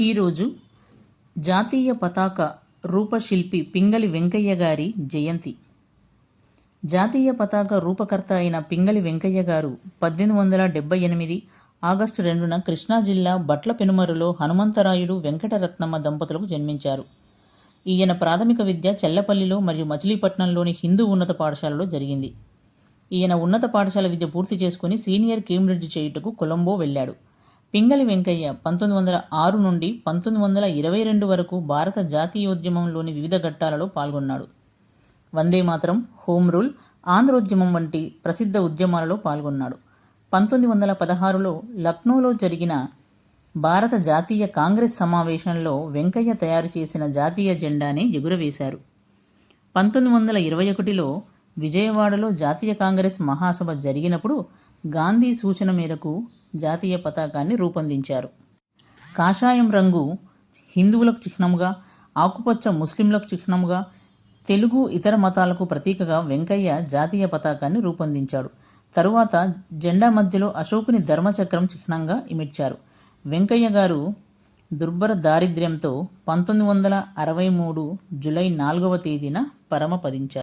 ఈరోజు జాతీయ పతాక రూపశిల్పి పింగళి వెంకయ్య గారి జయంతి. జాతీయ పతాక రూపకర్త అయిన పింగళి వెంకయ్య గారు పద్దెనిమిది వందల డెబ్బై ఎనిమిది ఆగస్టు రెండున కృష్ణా జిల్లా బట్ల పెనుమరులో హనుమంతరాయుడు వెంకటరత్నమ్మ దంపతులకు జన్మించారు. ఈయన ప్రాథమిక విద్య చెల్లపల్లిలో మరియు మచిలీపట్నంలోని హిందూ ఉన్నత పాఠశాలలో జరిగింది. ఈయన ఉన్నత పాఠశాల విద్య పూర్తి చేసుకుని సీనియర్ కేంబ్రిడ్జ్ చేయుటకు కొలంబో వెళ్ళాడు. పింగళి వెంకయ్య పంతొమ్మిది వందల ఆరు నుండి పంతొమ్మిది వందల ఇరవై రెండు వరకు భారత జాతీయోద్యమంలోని వివిధ ఘట్టాలలో పాల్గొన్నాడు. వందే మాతరం హోమ్ రూల్ ఆంధ్రోద్యమం వంటి ప్రసిద్ధ ఉద్యమాలలో పాల్గొన్నాడు. పంతొమ్మిది వందల పదహారులో లక్నోలో జరిగిన భారత జాతీయ కాంగ్రెస్ సమావేశంలో వెంకయ్య తయారు చేసిన జాతీయ జెండాని ఎగురవేశారు. పంతొమ్మిది వందల ఇరవై ఒకటిలో విజయవాడలో జాతీయ కాంగ్రెస్ మహాసభ జరిగినప్పుడు గాంధీ సూచన మేరకు జాతీయ పతాకాన్ని రూపొందించారు. కాషాయం రంగు హిందువులకు చిహ్నముగా ఆకుపచ్చ ముస్లింలకు చిహ్నముగా తెలుగు ఇతర మతాలకు ప్రతీకగా వెంకయ్య జాతీయ పతాకాన్ని రూపొందించాడు. తరువాత జెండా మధ్యలో అశోకుని ధర్మచక్రం చిహ్నంగా ఇమిడ్చారు. వెంకయ్య గారు దుర్భర దారిద్ర్యంతో పంతొమ్మిది వందల అరవై మూడు జులై నాలుగవ తేదీన పరమపదించారు.